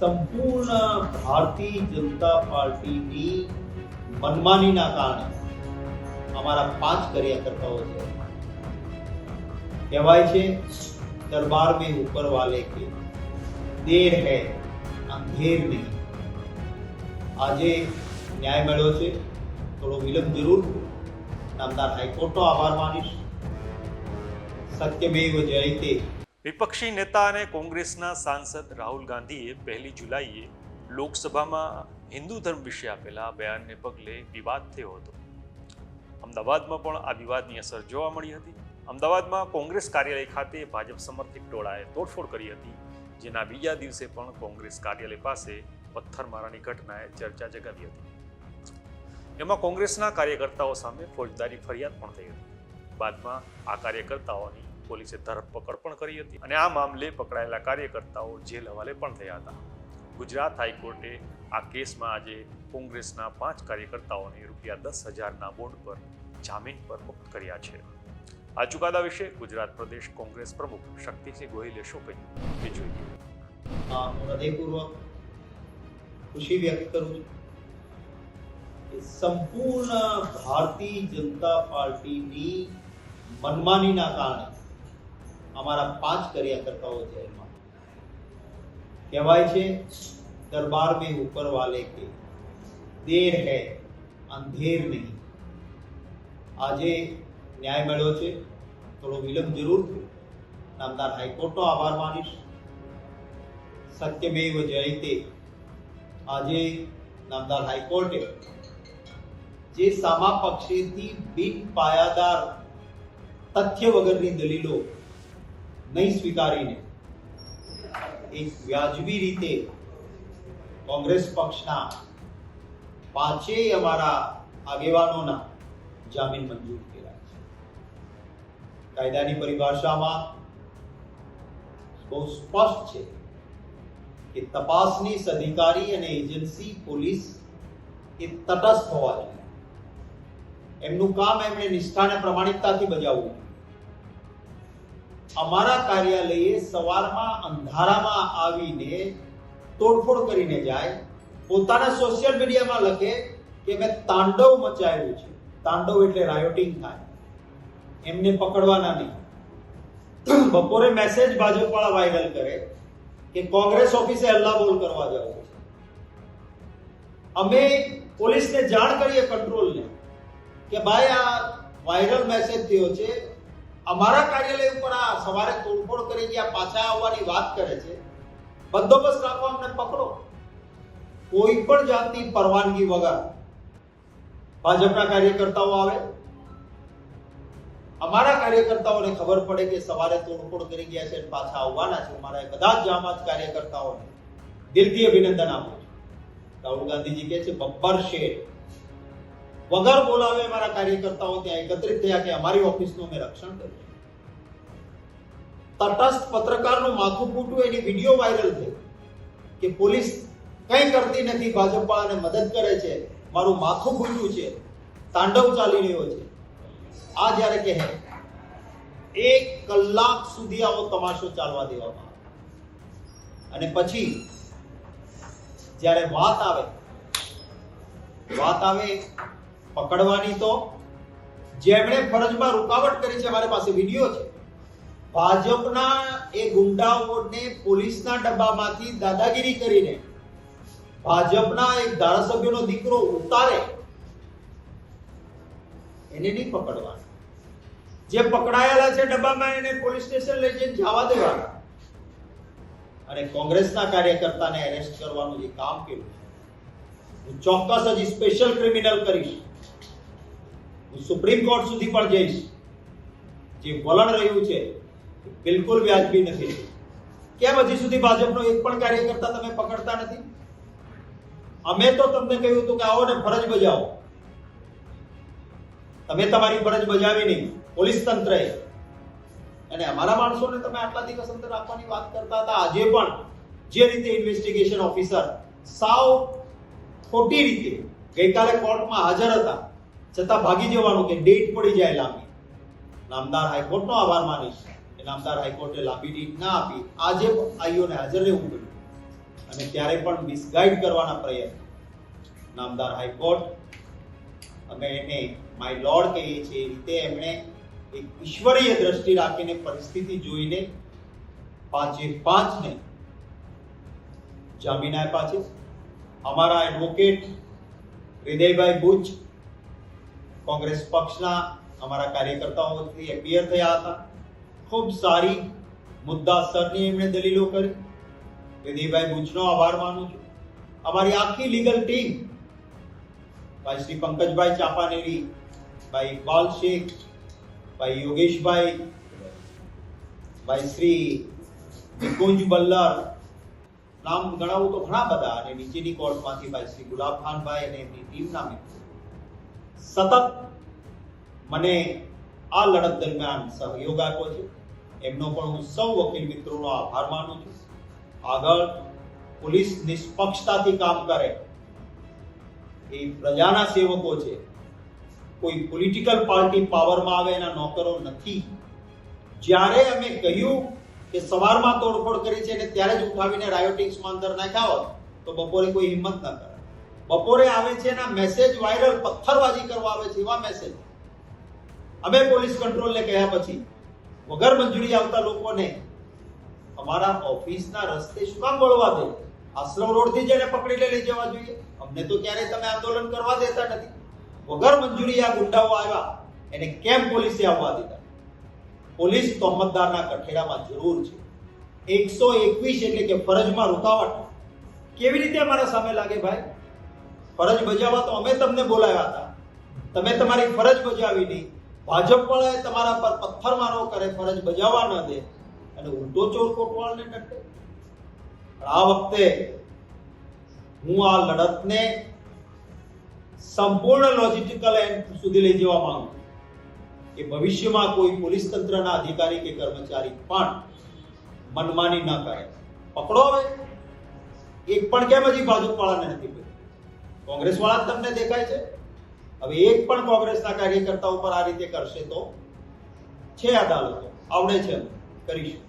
સંપૂર્ણ ભારતીય જનતા પાર્ટીની મનમાનીના કારણે અમારા પાંચ કાર્યકર્તાઓ છે. કહેવાય છે, દરબાર મેં ઉપર વાલે કે દેર હૈ અંધેર નહીં. આજે ન્યાય મળ્યો છે, થોડો વિલંબ જરૂર. નામદાર હાઈકોર્ટનો આભાર માનીશ. સત્યમેવ જયતે વિપક્ષી નેતા અને કોંગ્રેસના સાંસદ રાહુલ ગાંધીએ પહેલી જુલાઈએ લોકસભામાં હિન્દુ ધર્મ વિશે આપેલા બયાનને પગલે વિવાદ થયો હતો. અમદાવાદમાં પણ આ વિવાદની અસર જોવા મળી હતી. અમદાવાદમાં કોંગ્રેસ કાર્યાલય ખાતે ભાજપ સમર્થિત ટોળાએ તોડફોડ કરી હતી, જેના બીજા દિવસે પણ કોંગ્રેસ કાર્યાલય પાસે પથ્થરમારાની ઘટનાએ ચર્ચા જગાવી હતી. એમાં કોંગ્રેસના કાર્યકર્તાઓ સામે ફોજદારી ફરિયાદ પણ થઈ હતી. બાદમાં આ કાર્યકર્તાઓની પોલીસે ધરપકડ પણ કરી હતી અને આ મામલે પકડાયેલા કાર્યકર્તાઓ જેલ હવાલે પણ થયા હતા. ગુજરાત હાઈકોર્ટે આ કેસમાં આજે કોંગ્રેસના પાંચ કાર્યકર્તાઓને રૂપિયા દસ હજારના બોન્ડ પર જામીન પર મુક્ત કર્યા છે. આ ચુકાદા વિશે ગુજરાત પ્રદેશ કોંગ્રેસ પ્રમુખ શક્તિસિંહ ગોહિલે શું કહ્યું? તે જોઈએ. હૃદયપૂર્વક ખુશી વ્યક્ત કરું છું સંપૂર્ણ ભારતીય જનતા પાર્ટીની મનમાનીના કારણે અમારા પાંચ કાર્યકર્તાઓ જેલમાં કહેવાય છે દરબાર મેં ઉપર વાલે કે દેર હૈ, અંધેર નહીં. આજે ન્યાય મળ્યો છે, થોડો વિલંબ જરૂર થયો. નામદાર હાઈકોર્ટનો આભાર માનીશ. સત્યમેવ જયતે આજે નામદાર હાઈકોર્ટે જે સામા પક્ષેથી બિન પાયાદાર તથ્ય વગરની દલીલો નહીં સ્વીકારીને એક વ્યાજબી રીતે કોંગ્રેસ પક્ષના પાંચેય અમારા આગેવાનોના જામીન મંજૂર કર્યા છે. કાયદાની પરિભાષામાં બહુ સ્પષ્ટ છે કે તપાસની અધિકારી અને એજન્સી પોલીસ એ તટસ્થ હોવા જોઈએ. એમનું કામ એમણે નિષ્ઠા અને પ્રમાણિકતાથી બજાવવું અમારા કાર્યાલયે સવારમાં અંધારામાં આવીને તોડફોડ કરીને જાય. પોતાના સોશિયલ મીડિયામાં લખે કે મેં તાંડવ મચાવ્યું છે. તાંડવ એટલે રાયોટિંગ થાય. એમને પકડવાના નહીં. બપોરે મેસેજ ભાજપવાળા વાયરલ કરે કે કોંગ્રેસ ઓફિસે હલ્લાબોલ કરવા જાવ અમે પોલીસને જાણ કરીએ કંટ્રોલને કે ભાઈ આ વાયરલ મેસેજ થયો છે. અમારા કાર્યાલય ઉપર આ સવારે તોડફોડ કરી ગયા પાછા આવવાની વાત કરે છે, બંદોબસ્ત રાખવા અમને પકડો. કોઈ પણ જાતની પરવાનગી વગર ભાજપના કાર્યકર્તાઓ આવે. અમારા કાર્યકર્તાઓને ખબર પડે કે સવારે તોડફોડ કરી ગયા છે પાછા આવવાના છે. અમારા એ બધા જ જામાજ કાર્યકર્તાઓને દિલથી અભિનંદન આપું છું. રાહુલ ગાંધીજી કહે છે, બબ્બર શેર વગર બોલાવે અમારા કાર્યકર્તાઓ ત્યાં એકત્રિત થયા કે અમારી ઓફિસનું અમે રક્ષણ કર્યું તટસ્થ પત્રકારનું માથું ફૂટવું એની વીડિયો વાયરલ થઈ કે પોલીસ કંઈ કરતી નથી ભાજપ વાળાને મદદ કરે છે, મારું માથું ફૂટ્યું છે, તાંડવ ચાલી રહ્યો છે. આ જ્યારે કહે, એક કલાક સુધી આવો તમાશો ચાલવા દેવામાં અને પછી જ્યારે વાત આવે વાત આવે પકડવાની તો જેમણે ફરજમાં રૂકાવટ કરી છે, મારી પાસે વીડિયો છે. ભાજપના એ ગુંડાઓને પોલીસના ડબ્બામાંથી દાદાગીરી કરીને ભાજપના એક ધારાસભ્યનો દીકરો ઉતારે, એને નહીં પકડવાના. જે પકડાયેલા છે ડબ્બામાં એને પોલીસ સ્ટેશન લઈ જઈને જવા દેવાના. અને કોંગ્રેસના કાર્યકર્તાને એરેસ્ટ કરવાનું જે કામ કર્યું છે. હું ચોક્કસ હજી સ્પેશિયલ ક્રિમિનલ કરીશ. હું સુપ્રીમ કોર્ટ સુધી પણ જઈશ. જે વલણ રહ્યું છે બિલકુલ વ્યાજબી નથી. કેમ હજી સુધી ભાજપનો એક પણ કાર્યકર્તા તમે પકડતા નથી? અમે તો તમને કહ્યું હતું કે આવો ને ફરજ બજાવો. તમે તમારી ફરજ બજાવી નહીં પોલીસ તંત્રએ અને અમારા માણસોને તમે આટલા દિવસ અંદર રાખવાની વાત કરતા હતા. આજે પણ જે રીતે ઇન્વેસ્ટિગેશન ઓફિસર સાવ ખોટી રીતે ગઈકાલે કોર્ટમાં હાજર હતા. છતાં ભાગી જવાનું કે ડેટ પડી જાય લાંબી. નામદાર હાઈકોર્ટનો આભાર માનીશ કે નામદાર હાઈકોર્ટે લાંબી ડેટ ના આપી આજે આઈઓને હાજર રહેવું પડ્યું. અને ત્યારે પણ મિસગાઈડ કરવાના પ્રયત્ન. નામદાર હાઈકોર્ટ અમે એને માય લોર્ડ કહીએ છીએ, એ રીતે એમણે એક ઈશ્વરીય દ્રષ્ટિ રાખીને પરિસ્થિતિ જોઈને પાંચે પાંચને જામીન આપ્યા છે. અમારા એડવોકેટ હૃદયભાઈ બુચ કોંગ્રેસ પક્ષના અમારા કાર્યકર્તાઓથી એપિયર થયા હતા ખૂબ સારી મુદ્દાસરની એમણે દલીલો કરી હૃદયભાઈ બુચનો આભાર માનું છું અમારી આખી લીગલ ટીમ ભાઈ શ્રી પંકજભાઈ ચાપાનેરી ભાઈ ઇકબાલ શેખ ભાઈ યોગેશભાઈ ભાઈ શ્રી નિકુંજ બલ્લર નામ ગણાવું તો ઘણા બધા અને નીચેની કોર્ટમાંથી ભાઈ શ્રી ગુલાબખાનભાઈ અને એમની ટીમના મિત્રો. સતત મને આ લડત દરમિયાન સહયોગ આપ્યો છે. એમનો પણ હું સૌ વકીલ મિત્રોનો આભાર માનું છું. આગળ પોલીસ નિષ્પક્ષતાથી કામ કરે એ પ્રજાના સેવકો છે. કોઈ પોલિટિકલ પાર્ટી પાવરમાં આવે એના નોકરો નથી. જ્યારે અમે કહ્યું કે સવારમાં તોડફોડ કરી છે અને ત્યારે જ ઉઠાવીને રાયોટિંગ્સમાં અંદર નાખ્યા હોત, તો બપોરે કોઈ હિંમત ના કરે બપોરે આવે છે એના મેસેજ વાયરલ પથ્થરબાજી કરવા આવે છે એવા મેસેજ અમે પોલીસ કંટ્રોલને કહ્યા પછી, વગર મંજૂરી આવતા લોકોને, અમારા ઓફિસના રસ્તે શું કામ વળવા દે? આશ્રમ રોડથી જ એને પકડીને લઈ જવા જોઈએ. અમને તો ક્યારેય તમે આંદોલન કરવા દેતા નથી. વગર મંજૂરી આ ગુંડાઓ આવ્યા, એને કેમ પોલીસે આવવા દીધા? પોલીસ તોહમતદારના કઠેડામાં જરૂર છે. એકસો એકવીસ એટલે કે ફરજમાં રૂકાવટ. કેવી રીતે અમારા સામે લાગે ભાઈ? ફરજ બજાવવા તો અમે તમને બોલાવ્યા હતા. તમે તમારી ફરજ બજાવી નહીં ભાજપ વાળાએ તમારા પર પથ્થરમારો કરે, ફરજ બજાવવા ન દે, અને ઉલટો ચોર કોટવાળને ટકે આ વખતે હું આ લડતને સંપૂર્ણ લોજિસ્ટિકલ એન્ડ સુધી લઈ જવા માંગુ છું. કે ભવિષ્યમાં કોઈ પોલીસ તંત્રના અધિકારી કે કર્મચારી પણ મનમાની ન કરે. પકડો હવે. એક પણ કેમ હજી ભાજપ વાળાને નથી પકડ્યું? કોંગ્રેસ વાળા તમને દેખાય છે. હવે એક પણ કોંગ્રેસના કાર્યકર્તા ઉપર આ રીતે કરશે તો? છે અદાલતો આવડે છે કરીશું.